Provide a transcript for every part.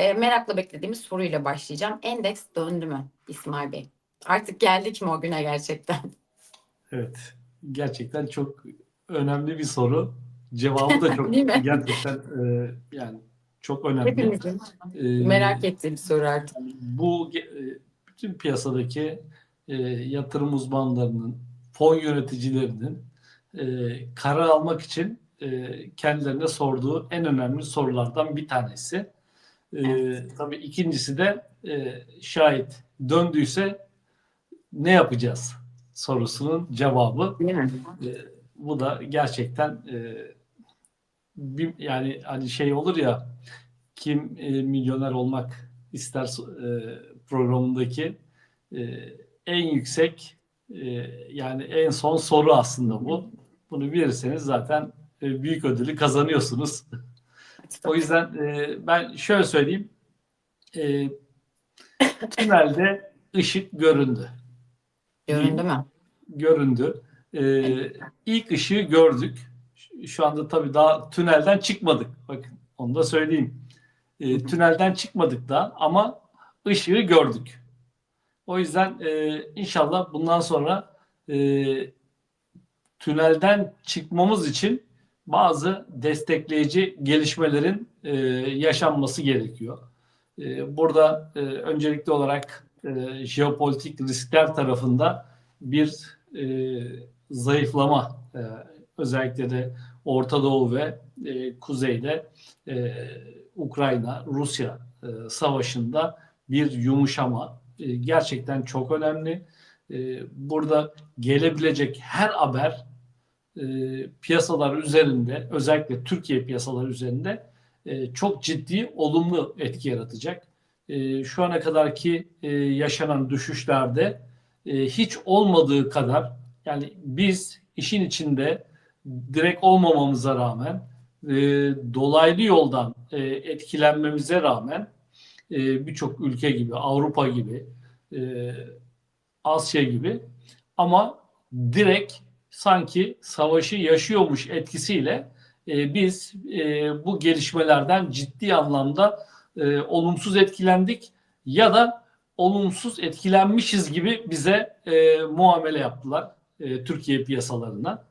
e, merakla beklediğimiz soruyla başlayacağım. Endeks döndü mü İsmail Bey? Artık geldik mi o güne gerçekten? Evet. Gerçekten çok önemli bir soru. Cevabı da çok gerçekten e, yani çok önemli. Hepimizin E, merak ettiği bir soru artık. bu e, bütün piyasadaki e, yatırım uzmanlarının, fon yöneticilerinin e, karar almak için e, kendilerine sorduğu en önemli sorulardan bir tanesi. E, Evet. Tabii ikincisi de e, şayet döndüyse ne yapacağız sorusunun cevabı. E, bu da gerçekten e, bir, yani hani şey olur ya kim e, milyoner olmak ister e, programındaki e, en yüksek e, yani en son soru aslında bu. Bunu bilirseniz zaten e, büyük ödülü kazanıyorsunuz. O yüzden e, ben şöyle söyleyeyim. E, tünelde ışık göründü Göründü mü? göründü. Ee, ilk ışığı gördük. Şu- anda tabii daha tünelden çıkmadık. Bakın onu da söyleyeyim. Ee, tünelden çıkmadık da ama ışığı gördük. O yüzden e, inşallah bundan sonra e, tünelden çıkmamız için bazı destekleyici gelişmelerin e, yaşanması gerekiyor. E, burada e, öncelikli olarak e, jeopolitik riskler tarafında bir e, zayıflama e, özellikle de Orta Doğu ve e, Kuzey'de e, Ukrayna Rusya e, savaşında bir yumuşama e, gerçekten çok önemli. E, burada gelebilecek her haber e, piyasalar üzerinde özellikle Türkiye piyasaları üzerinde e, çok ciddi olumlu etki yaratacak. E, şu ana kadarki e, yaşanan düşüşlerde e, hiç olmadığı kadar yani biz işin içinde direkt olmamamıza rağmen e, dolaylı yoldan e, etkilenmemize rağmen e, birçok ülke gibi Avrupa gibi e, Asya gibi ama direkt sanki savaşı yaşıyormuş etkisiyle e, biz e, bu gelişmelerden ciddi anlamda e, olumsuz etkilendik ya da olumsuz etkilenmişiz gibi bize e, muamele yaptılar e, Türkiye piyasalarına.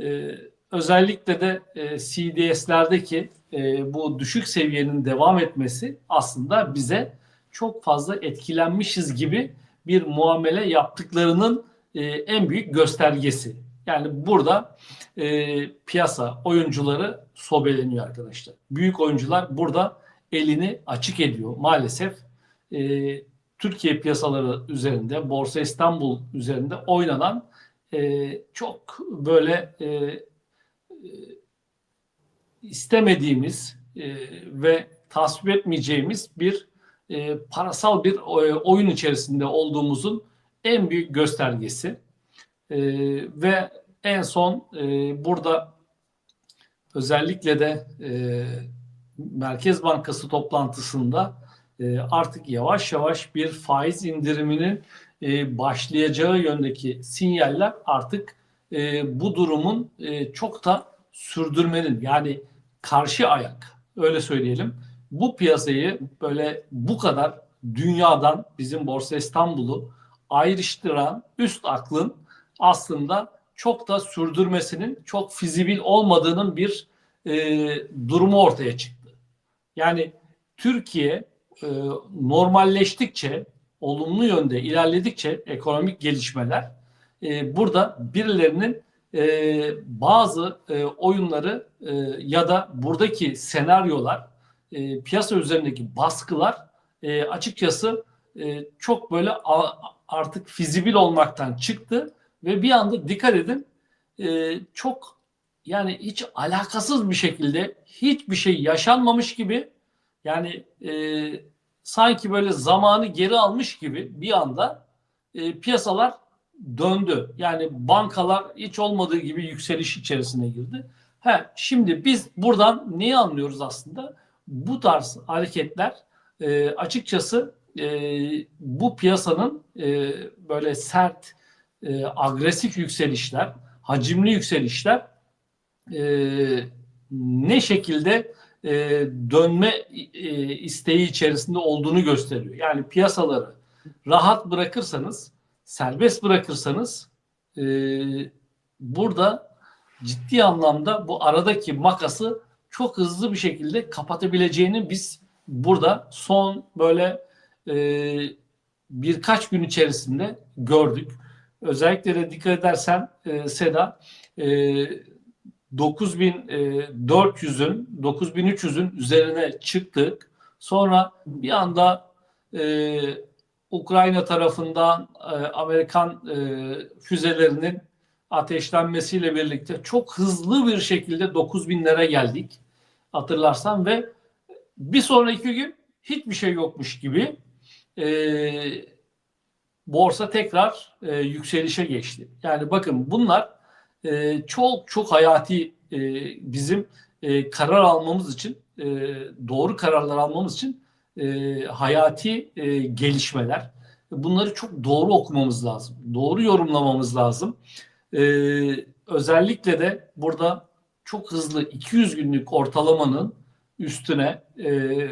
E, özellikle de e, CDS'lerdeki e, bu düşük seviyenin devam etmesi aslında bize çok fazla etkilenmişiz gibi bir muamele yaptıklarının e, en büyük göstergesi. Yani burada e, piyasa oyuncuları sobeleniyor arkadaşlar. Büyük oyuncular burada elini açık ediyor maalesef. E, Türkiye piyasaları üzerinde, Borsa İstanbul üzerinde oynanan e, çok böyle e, e, istemediğimiz e, ve tasvip etmeyeceğimiz bir e, parasal bir e, oyun içerisinde olduğumuzun en büyük göstergesi. E, ve en son e, burada özellikle de e, Merkez Bankası toplantısında e, artık yavaş yavaş bir faiz indiriminin e, başlayacağı yöndeki sinyaller artık e, bu durumun e, çok da sürdürmenin yani karşı ayak öyle söyleyelim. Bu piyasayı böyle bu kadar dünyadan bizim Borsa İstanbul'u ayrıştıran üst aklın aslında çok da sürdürmesinin çok fizibil olmadığının bir e, durumu ortaya çıktı. Yani Türkiye e, normalleştikçe, olumlu yönde ilerledikçe ekonomik gelişmeler e, burada birilerinin e, bazı e, oyunları e, ya da buradaki senaryolar, e, piyasa üzerindeki baskılar e, açıkçası e, çok böyle a, artık fizibil olmaktan çıktı ve bir anda dikkat edin e, çok yani hiç alakasız bir şekilde hiçbir şey yaşanmamış gibi yani e, sanki böyle zamanı geri almış gibi bir anda e, piyasalar döndü. Yani bankalar hiç olmadığı gibi yükseliş içerisine girdi. He, şimdi biz buradan neyi anlıyoruz aslında? Bu tarz hareketler e, açıkçası e, bu piyasanın e, böyle sert, e, agresif yükselişler, hacimli yükselişler e, ne şekilde e, dönme e, isteği içerisinde olduğunu gösteriyor. Yani piyasaları rahat bırakırsanız, serbest bırakırsanız e, burada ciddi anlamda bu aradaki makası çok hızlı bir şekilde kapatabileceğini biz burada son böyle e, birkaç gün içerisinde gördük. Özellikle de dikkat edersen e, Seda e, 9400'ün 9300'ün üzerine çıktık. Sonra bir anda e, Ukrayna tarafından e, Amerikan e, füzelerinin ateşlenmesiyle birlikte çok hızlı bir şekilde 9000'lere geldik. Hatırlarsan ve bir sonraki gün hiçbir şey yokmuş gibi e, borsa tekrar e, yükselişe geçti. Yani bakın bunlar e, çok çok hayati e, bizim e, karar almamız için e, doğru kararlar almamız için e, hayati e, gelişmeler. Bunları çok doğru okumamız lazım. Doğru yorumlamamız lazım. E, özellikle de burada çok hızlı 200 günlük ortalamanın üstüne e,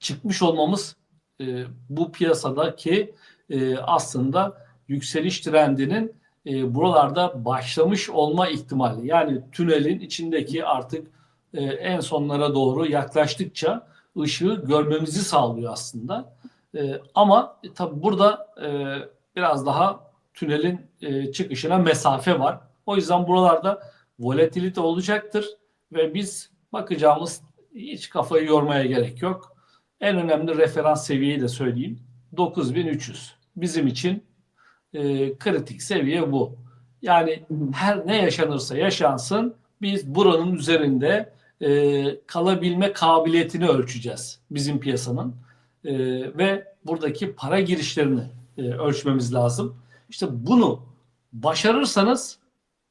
çıkmış olmamız e, bu piyasadaki e, aslında yükseliş trendinin e, buralarda başlamış olma ihtimali. Yani tünelin içindeki artık e, en sonlara doğru yaklaştıkça ışığı görmemizi sağlıyor aslında. E, ama e, tabi burada e, biraz daha tünelin e, çıkışına mesafe var. O yüzden buralarda volatilite olacaktır ve biz bakacağımız hiç kafayı yormaya gerek yok. En önemli referans seviyeyi de söyleyeyim. 9300. Bizim için e, kritik seviye bu. Yani her ne yaşanırsa yaşansın biz buranın üzerinde e, kalabilme kabiliyetini ölçeceğiz bizim piyasanın. E, ve buradaki para girişlerini e, ölçmemiz lazım. İşte bunu başarırsanız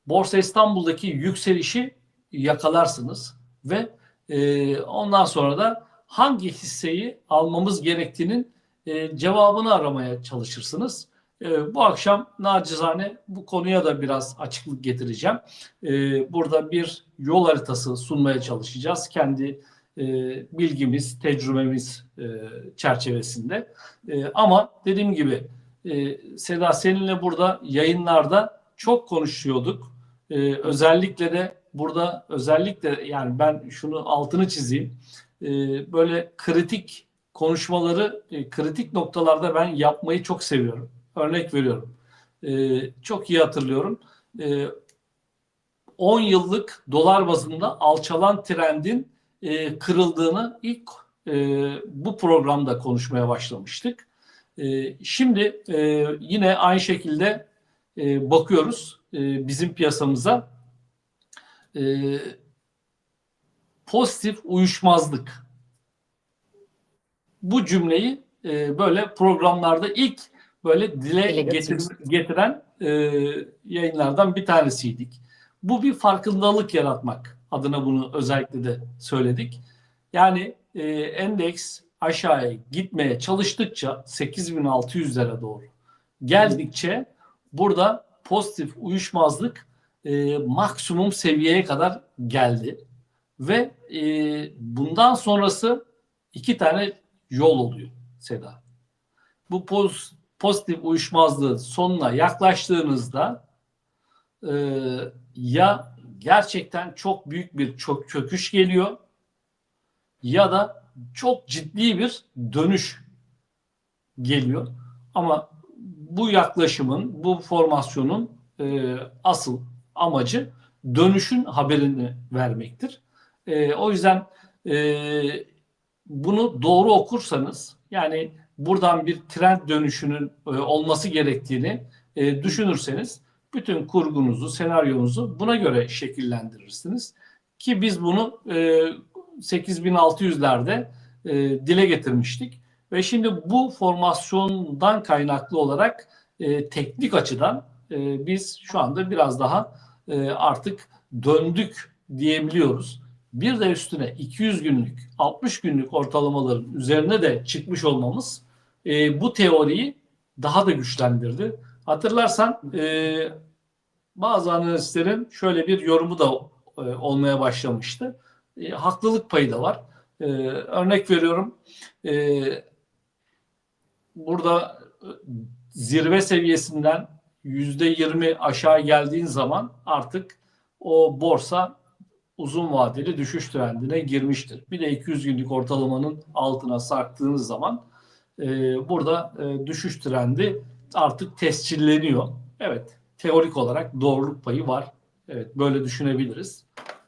Borsa İstanbul'daki yükselişi yakalarsınız ve e, ondan sonra da hangi hisseyi almamız gerektiğinin e, cevabını aramaya çalışırsınız. E, bu akşam nacizane bu konuya da biraz açıklık getireceğim. E, burada bir yol haritası sunmaya çalışacağız. Kendi e, bilgimiz, tecrübemiz e, çerçevesinde. E, ama dediğim gibi e, Seda seninle burada yayınlarda çok konuşuyorduk. E, özellikle de burada özellikle yani ben şunu altını çizeyim. E, böyle kritik konuşmaları e, kritik noktalarda ben yapmayı çok seviyorum. Örnek veriyorum. E, çok iyi hatırlıyorum. E, 10 yıllık dolar bazında alçalan trendin e, kırıldığını ilk e, bu programda konuşmaya başlamıştık. E, şimdi e, yine aynı şekilde e, bakıyoruz e, bizim piyasamıza. E, pozitif uyuşmazlık. Bu cümleyi e, böyle programlarda ilk böyle dile, Dile getir, getiren e, yayınlardan bir tanesiydik. Bu bir farkındalık yaratmak adına bunu özellikle de söyledik. Yani e, endeks aşağıya gitmeye çalıştıkça 8600'lere doğru geldikçe burada pozitif uyuşmazlık e, maksimum seviyeye kadar geldi ve e, bundan sonrası iki tane yol oluyor Seda. Bu poz, pozitif uyuşmazlığın sonuna yaklaştığınızda e, ya gerçekten çok büyük bir çok çöküş geliyor ya da çok ciddi bir dönüş geliyor. Ama bu yaklaşımın, bu formasyonun e, asıl amacı dönüşün haberini vermektir. E, o yüzden e, bunu doğru okursanız yani buradan bir trend dönüşünün e, olması gerektiğini e, düşünürseniz bütün kurgunuzu, senaryonuzu buna göre şekillendirirsiniz. Ki biz bunu e, 8600'lerde e, dile getirmiştik. Ve şimdi bu formasyondan kaynaklı olarak e, teknik açıdan e, biz şu anda biraz daha e, artık döndük diyebiliyoruz. Bir de üstüne 200 günlük, 60 günlük ortalamaların üzerine de çıkmış olmamız e, bu teoriyi daha da güçlendirdi. Hatırlarsan e, bazı analistlerin şöyle bir yorumu da e, olmaya başlamıştı. e, haklılık payı da var. E, örnek veriyorum. E, burada e, zirve seviyesinden yüzde yirmi aşağı geldiğin zaman artık o borsa uzun vadeli düşüş trendine girmiştir. Bir de 200 günlük ortalamanın altına sarktığınız zaman e, burada e, düşüş trendi artık tescilleniyor. Evet, teorik olarak doğruluk payı var. Evet, böyle düşünebiliriz.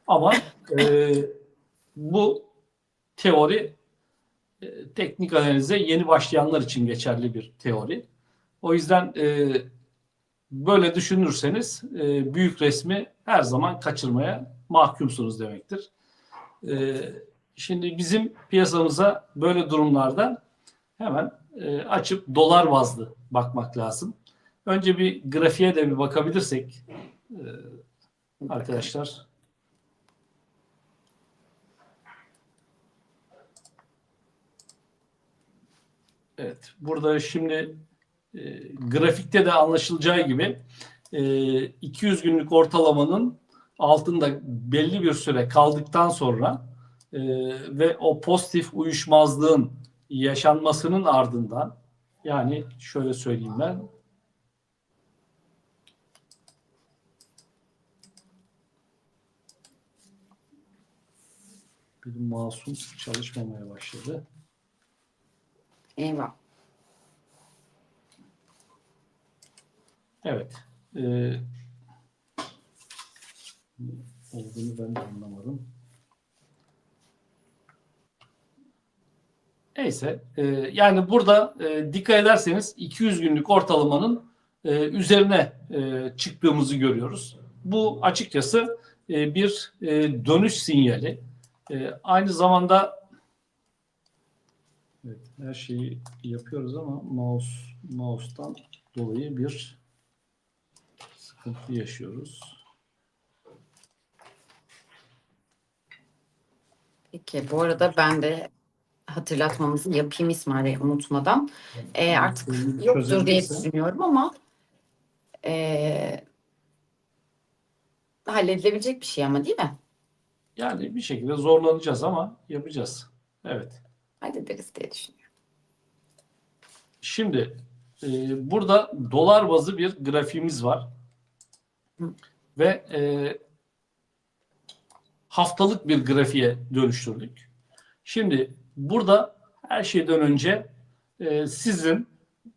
Ama e, bu teori e, teknik analize yeni başlayanlar için geçerli bir teori. O yüzden e, böyle düşünürseniz e, büyük resmi her zaman kaçırmaya mahkumsunuz demektir. E, şimdi bizim piyasamıza böyle durumlarda hemen e, açıp dolar bazlı bakmak lazım. Önce bir grafiğe de bir bakabilirsek e, arkadaşlar. Evet, burada şimdi e, grafikte de anlaşılacağı gibi e, 200 günlük ortalamanın altında belli bir süre kaldıktan sonra e, ve o pozitif uyuşmazlığın yaşanmasının ardından yani şöyle söyleyeyim ben benim masum çalışmamaya başladı. Eyvah. Evet. Ee, olduğunu ben de anlamadım. Neyse. e, yani burada e, dikkat ederseniz 200 günlük ortalamanın e, üzerine e, çıktığımızı görüyoruz. Bu açıkçası e, bir e, dönüş sinyali. E, aynı zamanda evet, her şeyi yapıyoruz ama mouse mouse'tan dolayı bir sıkıntı yaşıyoruz. Peki bu arada ben de hatırlatmamızı yapayım İsmail'e unutmadan. Ee, artık yoktur diye düşünüyorum ama ee, halledilebilecek bir şey ama değil mi? Yani bir şekilde zorlanacağız ama yapacağız. Evet. Hallederiz diye düşünüyorum. Şimdi e, burada dolar bazı bir grafiğimiz var. Hı. Ve e, haftalık bir grafiğe dönüştürdük. Şimdi burada her şeyden önce e, sizin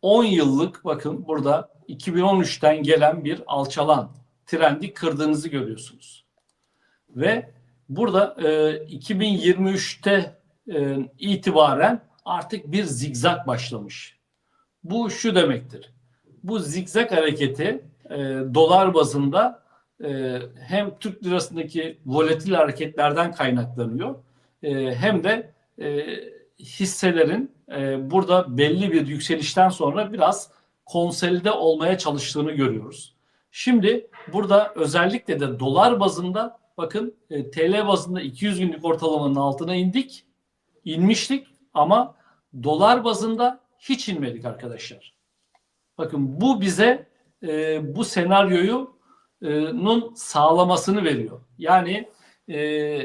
10 yıllık bakın burada 2013'ten gelen bir alçalan trendi kırdığınızı görüyorsunuz. Ve burada e, 2023'te e, itibaren artık bir zigzag başlamış. Bu şu demektir. Bu zigzag hareketi e, dolar bazında e, hem Türk lirasındaki volatil hareketlerden kaynaklanıyor e, hem de e, hisselerin e, burada belli bir yükselişten sonra biraz konsolide olmaya çalıştığını görüyoruz. Şimdi burada özellikle de dolar bazında bakın e, TL bazında 200 günlük ortalamanın altına indik, inmiştik ama dolar bazında hiç inmedik arkadaşlar. Bakın bu bize e, bu senaryoyu nun sağlamasını veriyor. Yani e,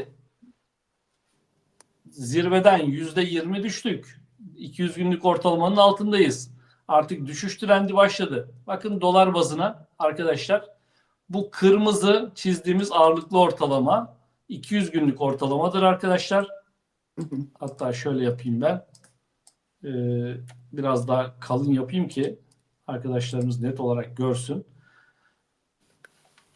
zirveden yüzde yirmi düştük. 200 günlük ortalamanın altındayız. Artık düşüş trendi başladı. Bakın dolar bazına arkadaşlar bu kırmızı çizdiğimiz ağırlıklı ortalama 200 günlük ortalamadır arkadaşlar. Hatta şöyle yapayım ben. Ee, biraz daha kalın yapayım ki arkadaşlarımız net olarak görsün.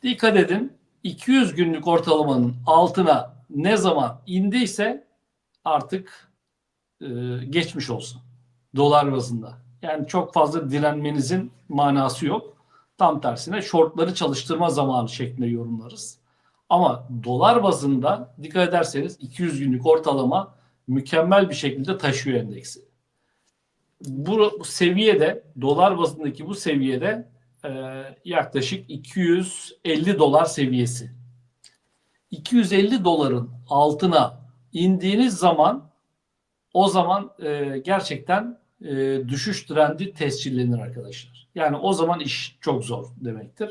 Dikkat edin 200 günlük ortalamanın altına ne zaman indiyse artık e, geçmiş olsun. Dolar bazında. Yani çok fazla direnmenizin manası yok. Tam tersine shortları çalıştırma zamanı şeklinde yorumlarız. Ama dolar bazında dikkat ederseniz 200 günlük ortalama mükemmel bir şekilde taşıyor endeksi. Bu, bu seviyede dolar bazındaki bu seviyede e, yaklaşık 250 dolar seviyesi. 250 doların altına indiğiniz zaman o zaman e, gerçekten e, düşüş trendi tescillenir arkadaşlar. Yani o zaman iş çok zor demektir.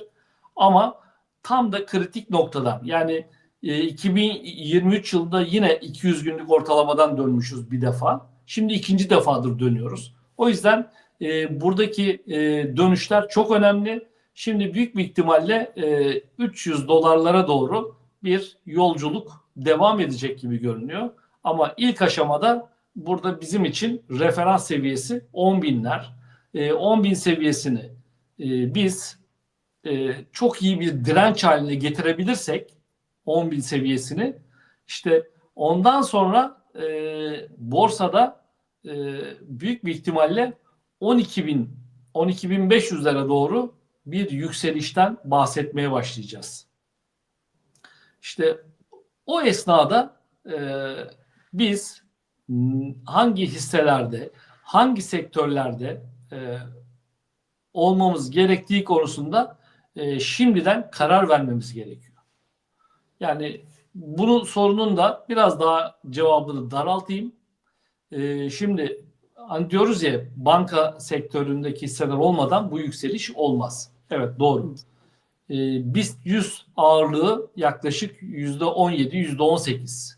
Ama tam da kritik noktadan yani E, 2023 yılında yine 200 günlük ortalamadan dönmüşüz bir defa. Şimdi ikinci defadır dönüyoruz. O yüzden e, buradaki e, dönüşler çok önemli. Şimdi büyük bir ihtimalle e, 300 dolarlara doğru bir yolculuk devam edecek gibi görünüyor. Ama ilk aşamada burada bizim için referans seviyesi 10 binler. E, 10 bin seviyesini e, biz e, çok iyi bir direnç haline getirebilirsek 10 bin seviyesini işte ondan sonra e, borsada e, büyük bir ihtimalle 12 bin 12.500'lere doğru bir yükselişten bahsetmeye başlayacağız. İşte o esnada e, biz hangi hisselerde, hangi sektörlerde e, olmamız gerektiği konusunda e, şimdiden karar vermemiz gerekiyor. Yani bunun sorunun da biraz daha cevabını daraltayım. E, şimdi hani diyoruz ya banka sektöründeki hisseler olmadan bu yükseliş olmaz. Evet doğru. E, BIST 100 ağırlığı yaklaşık %17, %18.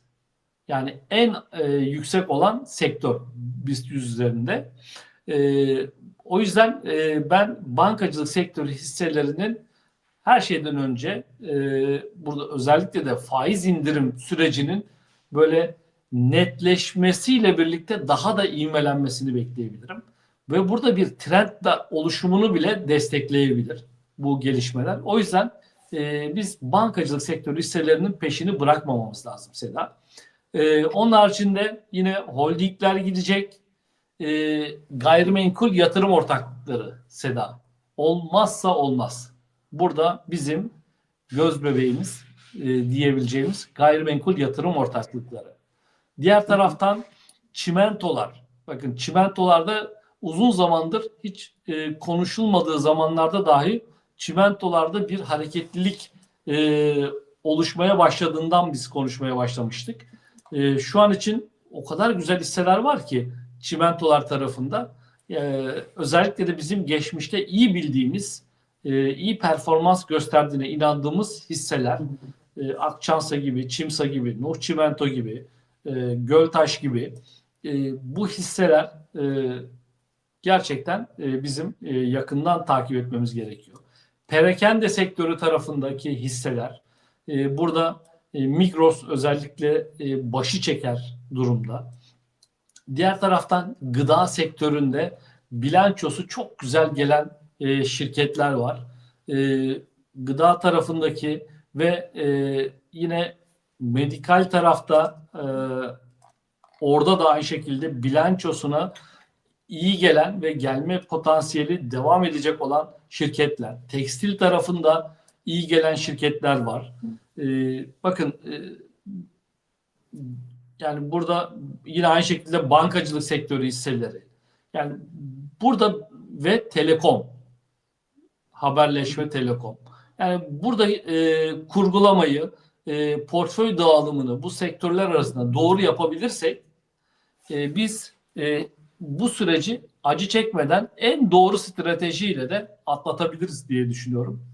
Yani en e, yüksek olan sektör BIST 100 üzerinde. E, o yüzden e, ben bankacılık sektörü hisselerinin her şeyden önce e, burada özellikle de faiz indirim sürecinin böyle netleşmesiyle birlikte daha da ivmelenmesini bekleyebilirim. Ve burada bir trend oluşumunu bile destekleyebilir bu gelişmeler. O yüzden e, biz bankacılık sektörü hisselerinin peşini bırakmamamız lazım Seda. E, onun haricinde yine holdingler gidecek. E, gayrimenkul yatırım ortaklıkları Seda. Olmazsa olmaz. Burada bizim göz bebeğimiz e, diyebileceğimiz gayrimenkul yatırım ortaklıkları. Diğer taraftan çimentolar. Bakın çimentolarda uzun zamandır hiç e, konuşulmadığı zamanlarda dahi çimentolarda bir hareketlilik e, oluşmaya başladığından biz konuşmaya başlamıştık. E, şu an için o kadar güzel hisseler var ki çimentolar tarafında. E, özellikle de bizim geçmişte iyi bildiğimiz, e, iyi performans gösterdiğine inandığımız hisseler, e, Akçansa gibi, Çimsa gibi, Nuh Çimento gibi, e, Göltaş gibi e, bu hisseler e, gerçekten e, bizim e, yakından takip etmemiz gerekiyor. Perakende sektörü tarafındaki hisseler e, burada e, Migros özellikle e, başı çeker durumda. Diğer taraftan gıda sektöründe bilançosu çok güzel gelen e, şirketler var. E, gıda tarafındaki ve e, yine medikal tarafta e, orada da aynı şekilde bilançosuna iyi gelen ve gelme potansiyeli devam edecek olan şirketler. Tekstil tarafında iyi gelen şirketler var. E, bakın e, yani burada yine aynı şekilde bankacılık sektörü hisseleri. Yani burada ve telekom haberleşme telekom. Yani burada e, kurgulamayı, e, portföy dağılımını bu sektörler arasında doğru yapabilirsek e, biz e, bu süreci acı çekmeden en doğru stratejiyle de atlatabiliriz diye düşünüyorum.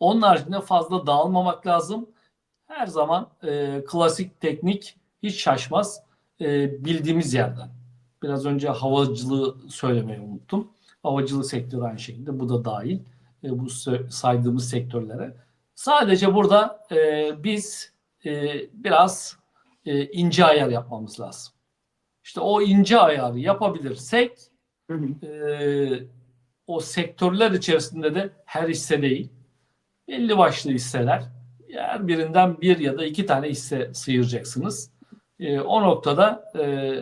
Onun haricinde fazla dağılmamak lazım. Her zaman e, klasik teknik hiç şaşmaz e, bildiğimiz yerden. Biraz önce havacılığı söylemeyi unuttum. Havacılık sektörü aynı şekilde bu da dahil e, bu saydığımız sektörlere. Sadece burada e, biz e, biraz e, ince ayar yapmamız lazım. İşte o ince ayarı yapabilirsek Hı hı. e, o sektörler içerisinde de her hisse değil, belli başlı hisseler, her birinden bir ya da iki tane hisse sıyıracaksınız. E, o noktada e,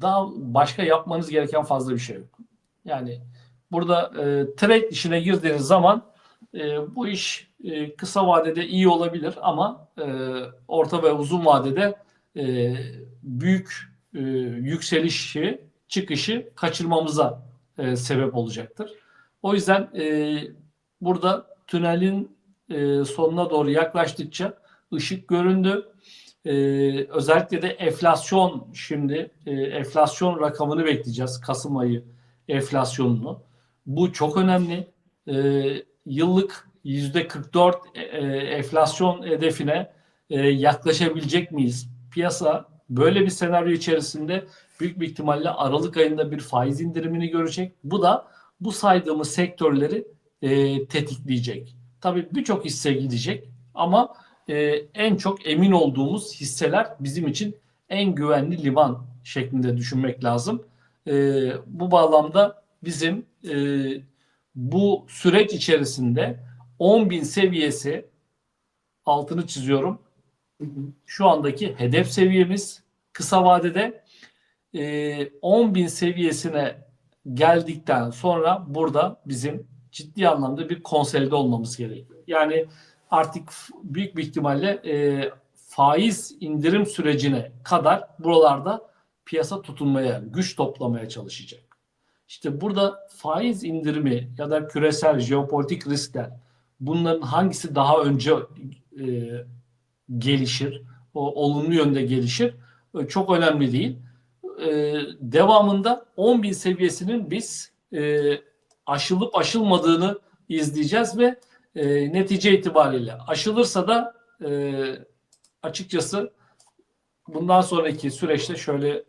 daha başka yapmanız gereken fazla bir şey yok. Yani burada e, trade işine girdiğiniz zaman e, bu iş e, kısa vadede iyi olabilir ama e, orta ve uzun vadede e, büyük e, yükselişi, çıkışı kaçırmamıza e, sebep olacaktır. O yüzden e, burada tünelin e, sonuna doğru yaklaştıkça ışık göründü. E, özellikle de enflasyon şimdi e, enflasyon rakamını bekleyeceğiz. Kasım ayı enflasyonunu. Bu çok önemli. E, yıllık 44 e, enflasyon hedefine e, yaklaşabilecek miyiz? Piyasa böyle bir senaryo içerisinde büyük bir ihtimalle Aralık ayında bir faiz indirimini görecek. Bu da bu saydığımız sektörleri e, tetikleyecek. Tabii birçok hisse gidecek ama e, en çok emin olduğumuz hisseler bizim için en güvenli liman şeklinde düşünmek lazım. E, bu bağlamda bizim e, bu süreç içerisinde 10.000 seviyesi altını çiziyorum. Şu andaki hedef seviyemiz kısa vadede e, 10.000 seviyesine geldikten sonra burada bizim ciddi anlamda bir konsolide olmamız gerekiyor. Yani artık büyük bir ihtimalle e, faiz indirim sürecine kadar buralarda piyasa tutunmaya, güç toplamaya çalışacak. İşte burada faiz indirimi ya da küresel jeopolitik riskler bunların hangisi daha önce e, gelişir, o olumlu yönde gelişir e, çok önemli değil. E, devamında 10.000 seviyesinin biz e, aşılıp aşılmadığını izleyeceğiz ve e, netice itibariyle aşılırsa da e, açıkçası bundan sonraki süreçte şöyle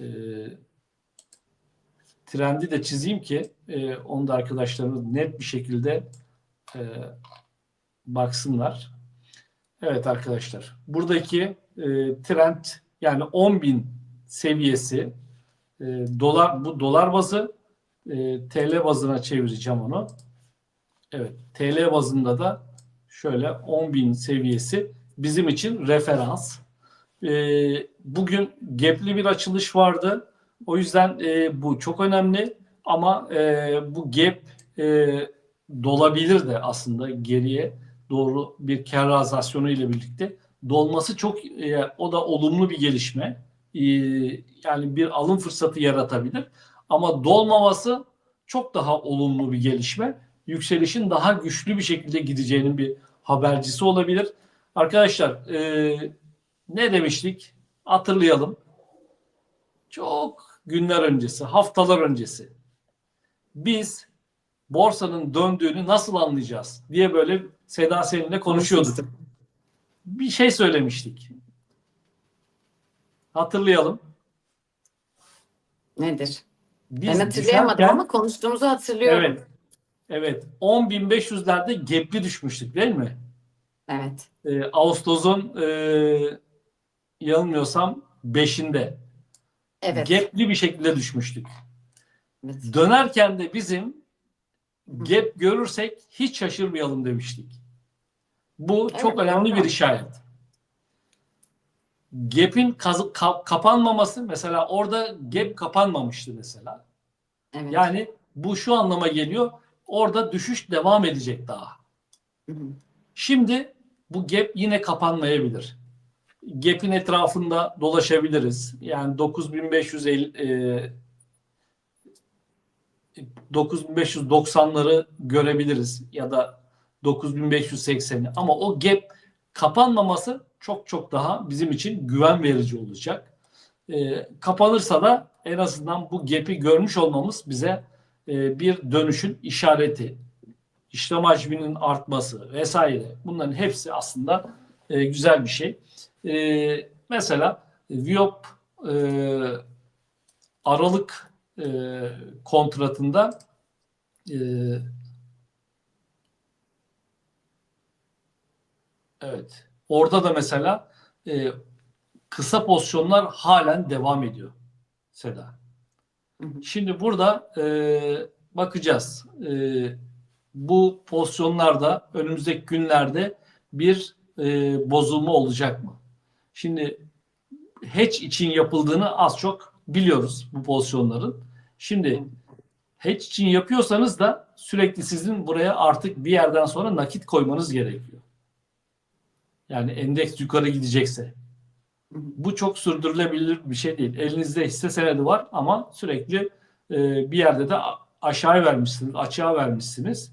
e, trendi de çizeyim ki e, onu da arkadaşlarımız net bir şekilde e, baksınlar. Evet arkadaşlar buradaki e, trend yani 10.000 seviyesi e, dolar bu dolar bazı e, TL bazına çevireceğim onu. Evet TL bazında da şöyle 10.000 seviyesi bizim için referans. E, bugün gap'li bir açılış vardı. O yüzden e, bu çok önemli ama e, bu gap e, dolabilir de aslında geriye doğru bir kar ile birlikte dolması çok e, o da olumlu bir gelişme. E, yani bir alım fırsatı yaratabilir. Ama dolmaması çok daha olumlu bir gelişme. Yükselişin daha güçlü bir şekilde gideceğinin bir habercisi olabilir. Arkadaşlar e, ne demiştik? Hatırlayalım. Çok günler öncesi, haftalar öncesi. Biz borsanın döndüğünü nasıl anlayacağız diye böyle Seda seninle konuşuyorduk. Bir şey söylemiştik. Hatırlayalım. Nedir? Biz ben hatırlayamadım düşerken- ama konuştuğumuzu hatırlıyorum. Evet. Evet. 10.500'lerde gapli düşmüştük değil mi? Evet. Ee, Ağustos'un e, yanılmıyorsam 5'inde. Evet. Gapli bir şekilde düşmüştük. evet. Dönerken de bizim gap görürsek hiç şaşırmayalım demiştik. Bu çok Evet, önemli bir işaret. Gap'in ka- kapanmaması mesela orada gap kapanmamıştı mesela. Evet. Yani bu şu anlama geliyor. Orada düşüş devam edecek daha. Hı hı. Şimdi bu gap yine kapanmayabilir. Gap'in etrafında dolaşabiliriz. Yani 9550 e, 9590'ları görebiliriz ya da 9580'i ama o gap kapanmaması çok çok daha bizim için güven verici olacak. E, kapanırsa da en azından bu gap'i görmüş olmamız bize e, bir dönüşün işareti. İşlem hacminin artması vesaire bunların hepsi aslında e, güzel bir şey. E, mesela Viop e, Aralık e, kontratında e, evet orada da mesela e, kısa pozisyonlar halen devam ediyor Seda. Şimdi burada e, bakacağız. E, bu pozisyonlarda önümüzdeki günlerde bir e, bozulma olacak mı? Şimdi hedge için yapıldığını az çok biliyoruz bu pozisyonların. Şimdi hedge için yapıyorsanız da sürekli sizin buraya artık bir yerden sonra nakit koymanız gerekiyor. Yani endeks yukarı gidecekse. Bu çok sürdürülebilir bir şey değil. Elinizde hisse senedi var ama sürekli e, bir yerde de aşağıya vermişsiniz, açığa vermişsiniz.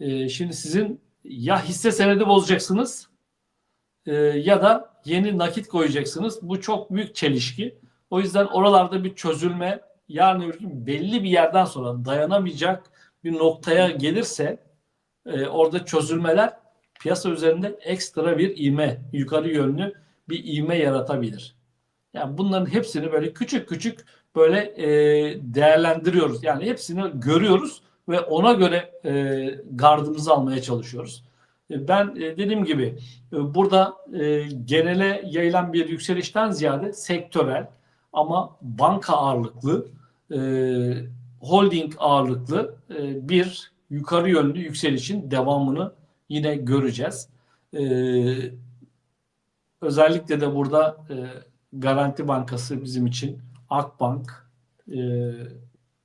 E, şimdi sizin ya hisse senedi bozacaksınız e, ya da yeni nakit koyacaksınız. Bu çok büyük çelişki. O yüzden oralarda bir çözülme yarın öbür gün belli bir yerden sonra dayanamayacak bir noktaya gelirse e, orada çözülmeler piyasa üzerinde ekstra bir ivme, yukarı yönlü bir ivme yaratabilir. Yani bunların hepsini böyle küçük küçük böyle e, değerlendiriyoruz. Yani hepsini görüyoruz ve ona göre e, gardımızı almaya çalışıyoruz. E, Ben e, dediğim gibi e, burada genele yayılan bir yükselişten ziyade sektörel ama banka ağırlıklı, holding ağırlıklı bir yukarı yönlü yükselişin devamını yine göreceğiz. Özellikle de burada Garanti Bankası bizim için Akbank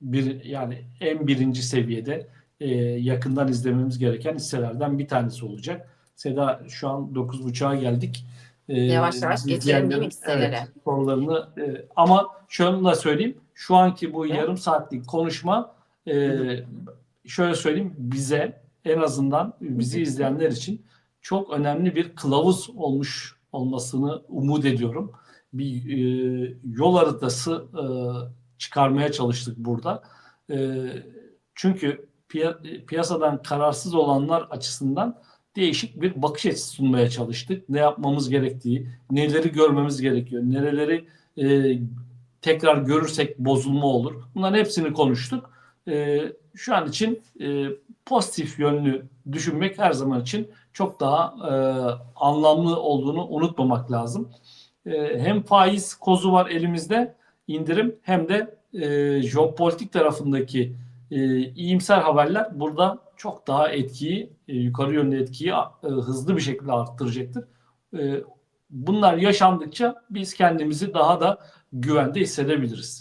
bir yani en birinci seviyede e, yakından izlememiz gereken hisselerden bir tanesi olacak. Seda şu an 9.30'a geldik. E, Yavaş yavaş geçelim değil mi hisselere? evet, sorularını e, ama şunu da söyleyeyim. Şu anki bu Evet. yarım saatlik konuşma e, şöyle söyleyeyim bize en azından bizi izleyenler için çok önemli bir kılavuz olmuş olmasını umut ediyorum. Bir e, yol haritası e, çıkarmaya çalıştık burada. E, çünkü piya- piyasadan kararsız olanlar açısından değişik bir bakış açısı sunmaya çalıştık. Ne yapmamız gerektiği, neleri görmemiz gerekiyor, nereleri e, tekrar görürsek bozulma olur. Bunların hepsini konuştuk. E, şu an için e, pozitif yönlü düşünmek her zaman için çok daha e, anlamlı olduğunu unutmamak lazım. E, hem faiz kozu var elimizde indirim hem de e, jeopolitik tarafındaki e, iyimser haberler burada çok daha etkiyi, e, yukarı yönlü etkiyi e, hızlı bir şekilde arttıracaktır. E, bunlar yaşandıkça biz kendimizi daha da güvende hissedebiliriz.